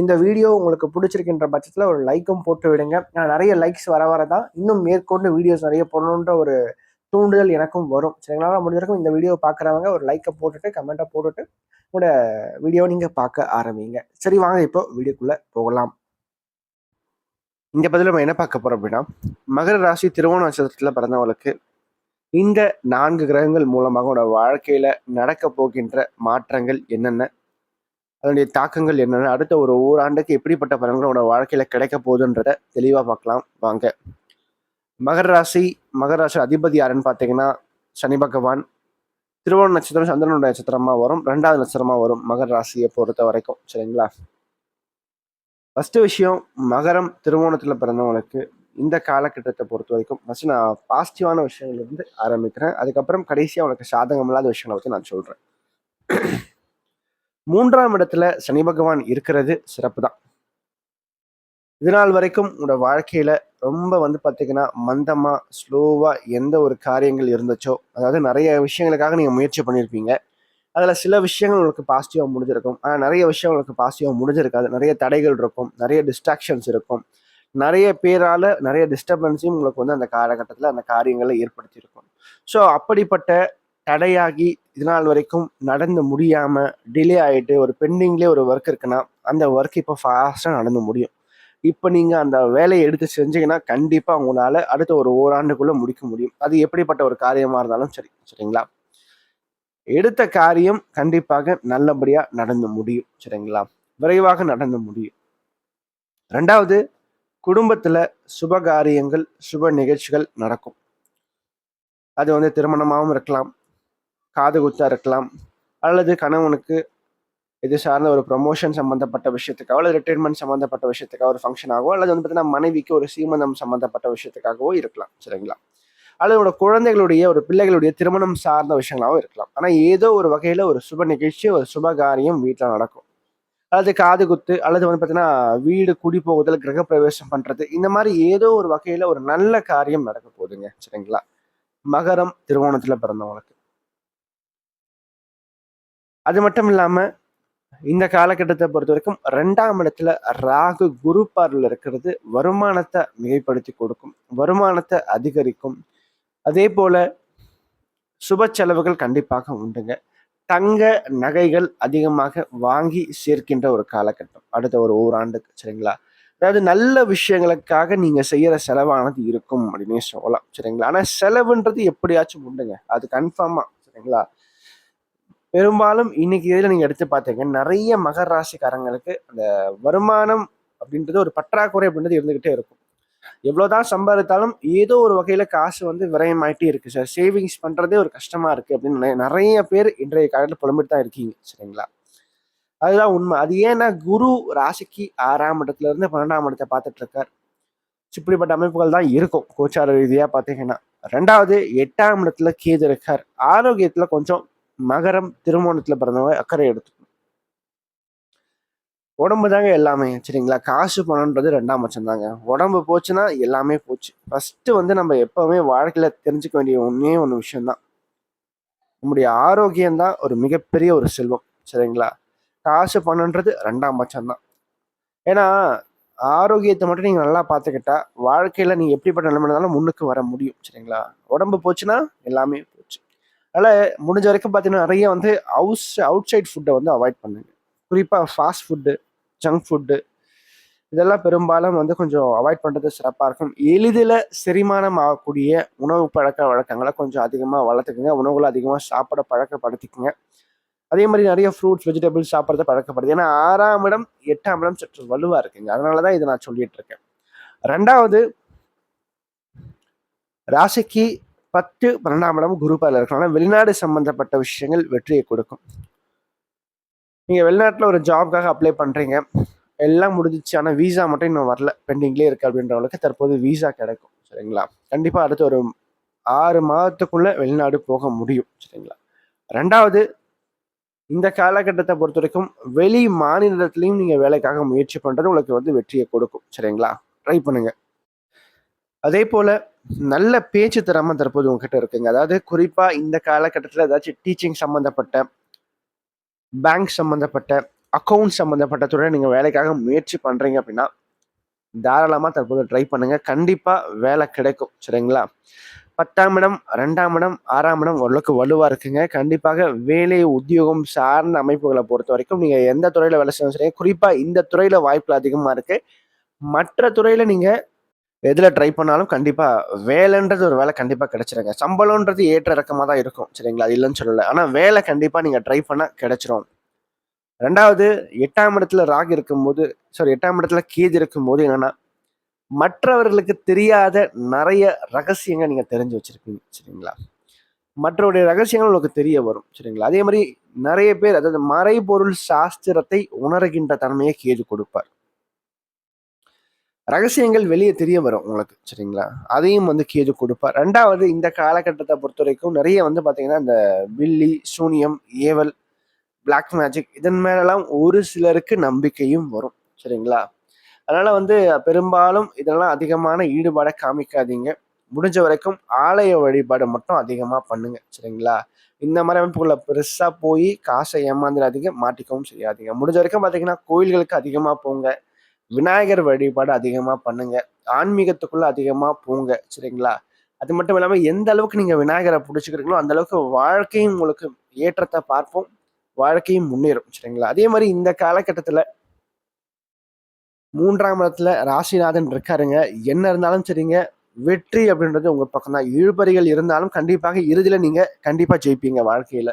இந்த வீடியோ உங்களுக்கு பிடிச்சிருக்கின்ற பட்சத்தில் ஒரு லைக்கும் போட்டு விடுங்க. நான் நிறைய லைக்ஸ் வர வர தான் இன்னும் மேற்கொண்டு வீடியோஸ் நிறைய போடணுன்ற ஒரு தூண்டுதல் எனக்கும் வரும். சரிங்களா? முடிஞ்ச வரைக்கும் இந்த வீடியோ பார்க்குறவங்க ஒரு லைக்கை போட்டுட்டு கமெண்ட்டை போட்டுட்டு உங்களோட வீடியோ நீங்கள் பார்க்க ஆரம்பிங்க. சரி வாங்க இப்போ வீடியோக்குள்ளே போகலாம். இந்த பதில் நம்ம என்ன பார்க்க போகிறோம் அப்படின்னா மகர ராசி திருவோண நட்சத்திரத்தில் பிறந்தவங்களுக்கு இந்த நான்கு கிரகங்கள் மூலமாக உங்களோட வாழ்க்கையில் நடக்க போகின்ற மாற்றங்கள் என்னென்ன? அதனுடைய தாக்கங்கள் என்னென்ன அடுத்த ஒரு ஓராண்டுக்கு எப்படிப்பட்ட பலன்கள் உங்களோட வாழ்க்கையில் கிடைக்க போகுதுன்றத தெளிவாக பார்க்கலாம். வாங்க. மகர ராசி மகர ராசி அதிபதி யாருன்னு பார்த்தீங்கன்னா சனி பகவான். திருவோண நட்சத்திரம் சந்திரனுடைய நட்சத்திரமாக வரும். ரெண்டாவது நட்சத்திரமாக வரும் மகர ராசியை பொறுத்த வரைக்கும். சரிங்களா? ஃபஸ்ட்டு விஷயம் மகரம் திருவோணத்தில் பிறந்தவங்களுக்கு இந்த காலகட்டத்தை பொறுத்த வரைக்கும் ஃபஸ்ட்டு நான் பாசிட்டிவான விஷயங்கள்லேருந்து ஆரம்பிக்கிறேன். அதுக்கப்புறம் கடைசியாக அவங்களுக்கு சாதகம் இல்லாத விஷயங்களை பற்றி நான் சொல்கிறேன் மூன்றாம் இடத்துல சனி பகவான் இருக்கிறது சிறப்பு தான் இது நாள் வரைக்கும் உங்களோட வாழ்க்கையில ரொம்ப வந்து பார்த்தீங்கன்னா மந்தமா ஸ்லோவா எந்த ஒரு காரியங்கள் இருந்துச்சோ அதாவது நிறைய விஷயங்களுக்காக நீங்க முயற்சி பண்ணியிருப்பீங்க அதில் சில விஷயங்கள் உங்களுக்கு பாசிட்டிவாக முடிஞ்சிருக்கும். ஆனால் நிறைய விஷயம் உங்களுக்கு பாசிட்டிவாக முடிஞ்சிருக்காது. நிறைய தடைகள் இருக்கும். நிறைய டிஸ்ட்ராக்ஷன்ஸ் இருக்கும். நிறைய பேரால் நிறைய டிஸ்டர்பன்ஸையும் உங்களுக்கு வந்து அந்த காலகட்டத்தில் அந்த காரியங்களை ஏற்படுத்தியிருக்கும். ஸோ அப்படிப்பட்ட தடையாகி இது நாள் வரைக்கும் நடந்து முடியாமல் டிலே ஆகிட்டு ஒரு பெண்டிங்லேயே ஒரு ஒர்க் இருக்குன்னா அந்த ஒர்க் இப்போ ஃபாஸ்ட்டாக நடந்து முடியும். இப்போ நீங்கள் அந்த வேலையை எடுத்து செஞ்சீங்கன்னா கண்டிப்பாக உங்களால் அடுத்த ஒரு ஓராண்டுக்குள்ளே முடிக்க முடியும். அது எப்படிப்பட்ட ஒரு காரியமாக இருந்தாலும் சரி சரிங்களா? எடுத்த காரியம் கண்டிப்பாக நல்லபடியாக நடந்து முடியும் சரிங்களா? விரைவாக நடந்து முடியும். ரெண்டாவது குடும்பத்தில் சுப காரியங்கள் சுப நிகழ்ச்சிகள் நடக்கும். அது வந்து திருமணமாகவும் இருக்கலாம். காது குத்தா இருக்கலாம். அல்லது கணவனுக்கு இது சார்ந்த ஒரு ப்ரொமோஷன் சம்மந்தப்பட்ட விஷயத்துக்காக அல்லது ரிட்டைர்மெண்ட் சம்மந்தப்பட்ட விஷயத்துக்காக ஒரு ஃபங்க்ஷன் ஆகும் அல்லது வந்து பார்த்தீங்கன்னா மனைவிக்கு ஒரு சீமந்தம் சம்மந்தப்பட்ட விஷயத்துக்காகவோ இருக்கலாம். சரிங்களா? அல்லது ஒரு குழந்தைகளுடைய ஒரு பிள்ளைகளுடைய திருமணம் சார்ந்த விஷயங்களாகவும் இருக்கலாம். ஆனால் ஏதோ ஒரு வகையில் ஒரு சுப நிகழ்ச்சி ஒரு சுப காரியம் வீட்டில் நடக்கும். அல்லது காது குத்து அல்லது வந்து பார்த்தீங்கன்னா வீடு குடி போகுதல் கிரகப்பிரவேசம் பண்ணுறது இந்த மாதிரி ஏதோ ஒரு வகையில் ஒரு நல்ல காரியம் நடக்க போகுதுங்க. சரிங்களா? மகரம் திருவோணத்தில் பிறந்தவங்களுக்கு. அது மட்டும் இல்லாமல் இந்த காலகட்டத்தை பொறுத்த வரைக்கும் ரெண்டாம் இடத்துல ராகு குரு பார்வையில் இருக்கிறது வருமானத்தை மிகைப்படுத்தி கொடுக்கும் வருமானத்தை அதிகரிக்கும். அதே போல சுப செலவுகள் கண்டிப்பாக உண்டுங்க. தங்க நகைகள் அதிகமாக வாங்கி சேர்க்கின்ற ஒரு காலகட்டம் அடுத்த ஒரு ஓராண்டுக்கு சரிங்களா? அதாவது நல்ல விஷயங்களுக்காக நீங்க செய்யற செலவானது இருக்கும் அப்படின்னே சொல்லலாம் சரிங்களா? ஆனா செலவுன்றது எப்படியாச்சும் உண்டுங்க. அது கன்ஃபார்மா சரிங்களா? பெரும்பாலும் இன்னைக்கு இதில் நீங்கள் எடுத்து பார்த்தீங்க நிறைய மகர ராசிக்காரங்களுக்கு அந்த வருமானம் அப்படின்றது ஒரு பற்றாக்குறை அப்படின்றது இருந்துகிட்டே இருக்கும். எவ்வளோதான் சம்பாதித்தாலும் ஏதோ ஒரு வகையில் காசு வந்து விரயமாயிட்டே இருக்குது சார். சேவிங்ஸ் பண்ணுறதே ஒரு கஷ்டமாக இருக்குது அப்படின்னு நிறைய- பேர் இன்றைய காலத்தில் புலம்பிட்டு தான் இருக்கீங்க சரிங்களா? அதுதான் உண்மை. அது ஏன்னா குரு ராசிக்கு ஆறாம் இடத்துலேருந்து பன்னெண்டாம் இடத்தை பார்த்துட்டு இருக்கார். இப்படிப்பட்ட அமைப்புகள் தான் இருக்கும் கோச்சார ரீதியாக பார்த்தீங்கன்னா ரெண்டாவது எட்டாம் இடத்துல கேது இருக்கார். ஆரோக்கியத்தில் கொஞ்சம் மகரம் திருமணத்தில் பிறந்தவங்க அக்கறை எடுத்துக்கணும் உடம்பு தாங்க எல்லாமே சரிங்களா? காசு பணம்ன்றது ரெண்டாம் பட்சம் தாங்க. உடம்பு போச்சுன்னா எல்லாமே போச்சு. ஃபஸ்ட்டு வந்து நம்ம எப்போவுமே வாழ்க்கையில் தெரிஞ்சுக்க வேண்டிய ஒன்றே ஒன்று விஷயம்தான். நம்முடைய ஆரோக்கியம் தான் ஒரு மிகப்பெரிய ஒரு செல்வம் சரிங்களா? காசு பணம்ன்றது ரெண்டாம் பட்சம் தான் ஏன்னா ஆரோக்கியத்தை மட்டும் நீங்கள் நல்லா பார்த்துக்கிட்டா வாழ்க்கையில் நீங்கள் எப்படிப்பட்ட நிலைமை இருந்தாலும் முன்னுக்கு வர முடியும் சரிங்களா? உடம்பு போச்சுன்னா எல்லாமே அதனால் முடிஞ்ச வரைக்கும் பார்த்தீங்கன்னா நிறைய வந்து அவுட் அவுட் சைட் ஃபுட்டை வந்து அவாய்ட் பண்ணுங்க. குறிப்பாக ஃபாஸ்ட் ஃபுட்டு ஜங்க் ஃபுட்டு இதெல்லாம் பெரும்பாலும் வந்து கொஞ்சம் அவாய்ட் பண்ணுறது சிறப்பாக இருக்கும். எளிதில் செரிமானம் ஆகக்கூடிய உணவு பழக்க வழக்கங்களை கொஞ்சம் அதிகமாக வளர்த்துக்குங்க. உணவுகளை அதிகமாக சாப்பிட பழக்கப்படுத்திக்குங்க. அதே மாதிரி நிறைய ஃப்ரூட்ஸ் வெஜிடபிள்ஸ் சாப்பிட்றத பழக்கப்படுது ஏன்னா ஆறாம் இடம் எட்டாம் இடம் சற்று வலுவாக இருக்குங்க. அதனால தான் இதை நான் சொல்லிட்டு இருக்கேன். ரெண்டாவது ராசிக்கு பத்து பன்னெண்டாம் இடம் குரு பார்வையில் ஆனால் வெளிநாடு சம்மந்தப்பட்ட விஷயங்கள் வெற்றியை கொடுக்கும். நீங்கள் வெளிநாட்டில் ஒரு ஜாப்காக அப்ளை பண்ணுறீங்க எல்லாம் முடிஞ்சிச்சு. ஆனால் வீசா மட்டும் இன்னும் வரல. பெண்டிங்லேயே இருக்கு அப்படின்றவங்களுக்கு தற்போது வீசா கிடைக்கும். சரிங்களா? கண்டிப்பாக அடுத்த ஒரு ஆறு மாதத்துக்குள்ளே வெளிநாடு போக முடியும். சரிங்களா? ரெண்டாவது இந்த காலகட்டத்தை பொறுத்த வரைக்கும் வெளி மாநிலத்திலையும் நீங்கள் வேலைக்காக முயற்சி பண்ணுறது உங்களுக்கு வந்து வெற்றியை கொடுக்கும். சரிங்களா? ட்ரை பண்ணுங்கள் அதே போல் நல்ல பேச்சு திறமை தற்போது உங்ககிட்ட இருக்குங்க. அதாவது குறிப்பாக இந்த காலகட்டத்தில் ஏதாச்சும் டீச்சிங் சம்மந்தப்பட்ட பேங்க் சம்மந்தப்பட்ட அக்கௌண்ட் சம்மந்தப்பட்ட துறை நீங்கள் வேலைக்காக முயற்சி பண்ணுறீங்க அப்படின்னா தாராளமாக தற்போது ட்ரை பண்ணுங்கள் கண்டிப்பாக வேலை கிடைக்கும். சரிங்களா? பத்தாம் இடம் ரெண்டாம் இடம் ஆறாம் இடம் ஓரளவுக்கு வலுவாக இருக்குங்க. கண்டிப்பாக வேலை உத்தியோகம் சார்ந்த அமைப்புகளை பொறுத்த வரைக்கும் நீங்கள் எந்த துறையில் வேலை செய்யணும் சரி குறிப்பாக இந்த துறையில் வாய்ப்புகள் அதிகமாக இருக்குது மற்ற துறையில் நீங்கள் எதில் ட்ரை பண்ணாலும் கண்டிப்பாக வேலைன்றது ஒரு வேலை கண்டிப்பாக கிடைச்சிருங்க. சம்பளம்ன்றது ஏற்ற இறக்கமாக தான் இருக்கும். சரிங்களா? அது இல்லைன்னு சொல்லலை. ஆனால் வேலை கண்டிப்பாக நீங்கள் ட்ரை பண்ண கிடைச்சிரும். ரெண்டாவது எட்டாம் இடத்துல ராக் இருக்கும்போது சாரி எட்டாம் இடத்துல கேது இருக்கும்போது என்னன்னா மற்றவர்களுக்கு தெரியாத நிறைய ரகசியங்கள் நீங்கள் தெரிஞ்சு வச்சுருக்கீங்க சரிங்களா? மற்றவருடைய ரகசியங்கள் உங்களுக்கு தெரிய வரும். சரிங்களா? அதே மாதிரி நிறைய பேர் அதாவது மறைபொருள் சாஸ்திரத்தை உணர்கின்ற தன்மையை கேது கொடுப்பார். ரகசியங்கள் வெளியே தெரிய வரும் உங்களுக்கு சரிங்களா? அதையும் வந்து கேது கொடுப்பார் ரெண்டாவது இந்த காலகட்டத்தை பொறுத்த வரைக்கும் நிறைய வந்து பார்த்தீங்கன்னா இந்த வில்லி சூனியம் ஏவல் பிளாக் மேஜிக் இதன் மேலெல்லாம் ஒரு சிலருக்கு நம்பிக்கையும் வரும் சரிங்களா? அதனால் வந்து பெரும்பாலும் இதெல்லாம் அதிகமான ஈடுபாடை காமிக்காதீங்க. முடிஞ்ச வரைக்கும் ஆலய வழிபாடு மட்டும் அதிகமாக பண்ணுங்க சரிங்களா? இந்த மாதிரி அமைப்புக்குள்ள பெருசாக போய் காசை ஏமாந்துடாதீங்க மாட்டிக்கவும் செய்யாதீங்க. முடிஞ்ச வரைக்கும் பார்த்தீங்கன்னா கோயில்களுக்கு அதிகமாக போங்க. விநாயகர் வழிபாடு அதிகமாக பண்ணுங்க. ஆன்மீகத்துக்குள்ள அதிகமாக போங்க சரிங்களா? அது மட்டும் இல்லாமல் எந்த அளவுக்கு நீங்கள் விநாயகரை பிடிச்சிக்கிறீங்களோ அந்த அளவுக்கு வாழ்க்கையும் உங்களுக்கு ஏற்றத்தை பார்ப்போம் வாழ்க்கையும் முன்னேறும் சரிங்களா? அதே மாதிரி இந்த காலகட்டத்தில் மூன்றாம் இடத்துல ராசிநாதன் இருக்காருங்க. என்ன இருந்தாலும் சரிங்க வெற்றி அப்படின்றது உங்கள் பக்கம் தான் இழுபறிகள் இருந்தாலும் கண்டிப்பாக இறுதியில் நீங்கள் கண்டிப்பாக ஜெயிப்பீங்க வாழ்க்கையில்.